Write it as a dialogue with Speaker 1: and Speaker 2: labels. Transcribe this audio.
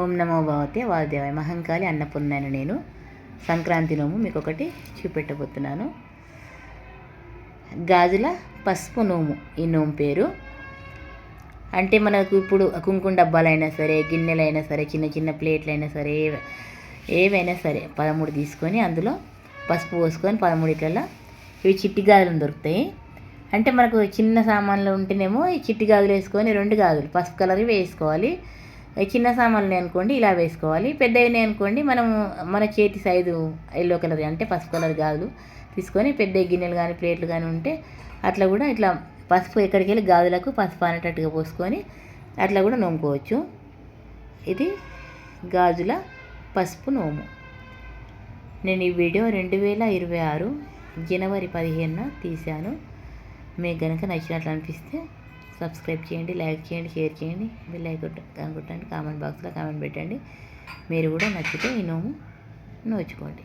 Speaker 1: ఓం నమో భగవతే వాసుదేవాయ మహంకాళి అన్నపూర్ణాను నేను. సంక్రాంతి నోము మీకు ఒకటి చూపెట్టబోతున్నాను. గాజుల పసుపు నోము ఈ నోము పేరు. అంటే మనకు ఇప్పుడు కుంకుమ డబ్బాలైనా సరే గిన్నెలైనా సరే చిన్న చిన్న ప్లేట్లైనా సరే ఏవైనా సరే పదమూడు తీసుకొని అందులో పసుపు పోసుకొని పదమూడిట్లలో ఇవి చిట్టి గాజులు దొరుకుతాయి. అంటే మనకు చిన్న సామాన్లు ఉంటేనేమో ఈ చిట్టి గాజులు వేసుకొని రెండు గాజులు పసుపు కలర్ వేసుకోవాలి. చిన్న సామాన్లు అనుకోండి ఇలా వేసుకోవాలి. పెద్దవి అనుకోండి మనం మన చేతి సైజు ఎల్లో కలర్ అంటే పసుపు కలర్ గాజులు తీసుకొని పెద్ద గిన్నెలు కానీ ప్లేట్లు కానీ ఉంటే అట్లా కూడా ఇట్లా పసుపు ఎక్కడికి వెళ్ళి గాజులకు పసుపు అనేటట్టుగా పోసుకొని అట్లా కూడా నోముకోవచ్చు. ఇది గాజుల పసుపు నోము. నేను ఈ వీడియో రెండు వేల ఇరవై ఆరు జనవరి పదిహేనున తీశాను. మీకు కనుక నచ్చినట్లు అనిపిస్తే సబ్స్క్రైబ్ చేయండి లైక్ చేయండి షేర్ చేయండి. బెల్ ఐకాన్ కొట్టండి కామెంట్ బాక్స్లో కామెంట్ పెట్టండి. మీరు కూడా నచ్చితే ఈ నోము నోచుకోండి.